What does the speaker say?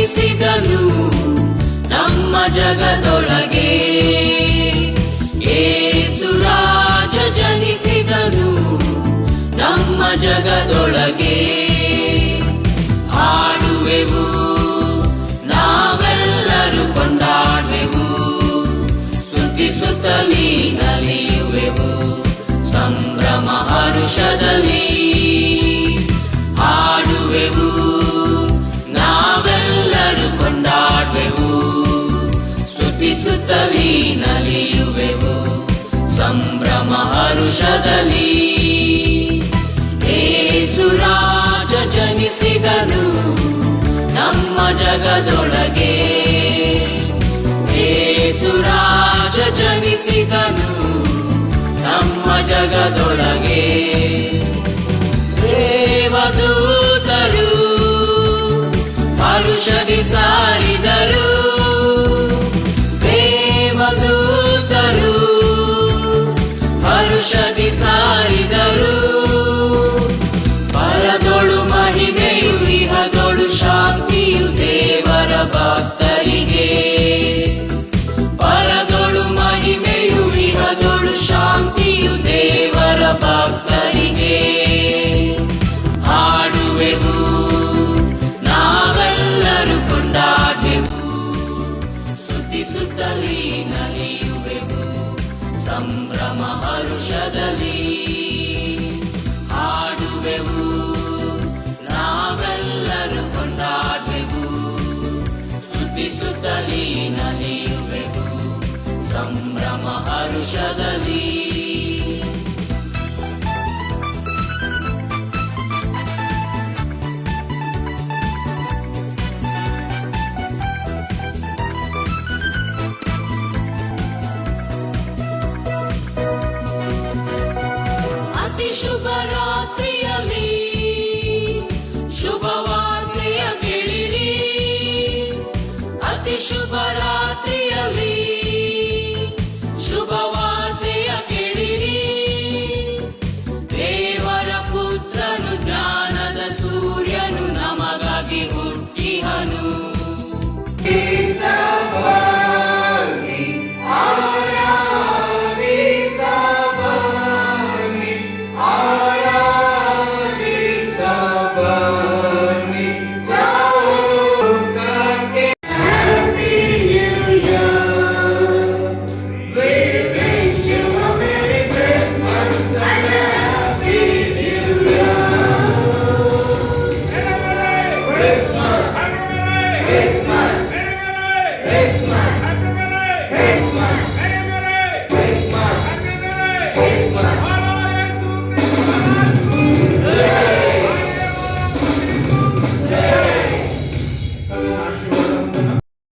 ಜನಿಸಿದನು ನಮ್ಮ ಜಗದೊಳಗೆ. ಏಸುರಾಜ ಜನಿಸಿದನು ನಮ್ಮ ಜಗದೊಳಗೆ. ಸ್ತುತಿಸುತ್ತಲೀ ನಲಿಯುವೆವು ಸಂಭ್ರಮ ಹರುಷದಲ್ಲಿ ಏಸುರಾಜ ಜನಿಸಿದನು ನಮ್ಮ ಜಗದೊಳಗೆ. ಏಸುರಾಜ ಜನಿಸಿದನು ನಮ್ಮ ಜಗದೊಳಗೆ. ಸ್ತುತಿಸುತ್ತಲೀ ನಲಿಯುವೆವು ಸಂಭ್ರಮ ಹರುಷದಲ್ಲಿ. ಹಾಡುವೆವು ನಾವೆಲ್ಲರೂ ಕೊಂಡಾಡುವೆವು. ಸ್ತುತಿಸುತ್ತಲೀ ನಲಿಯುವೆವು ಸಂಭ್ರಮ ಹರುಷದಲ್ಲಿ. ಅತಿ ಶುಭ ರಾತ್ರಿಯಲ್ಲಿ ಶುಭ ವಾರ್ತೆಯ ಕೇಳಿರಿ. ಅತಿ ಶುಭ Christmas!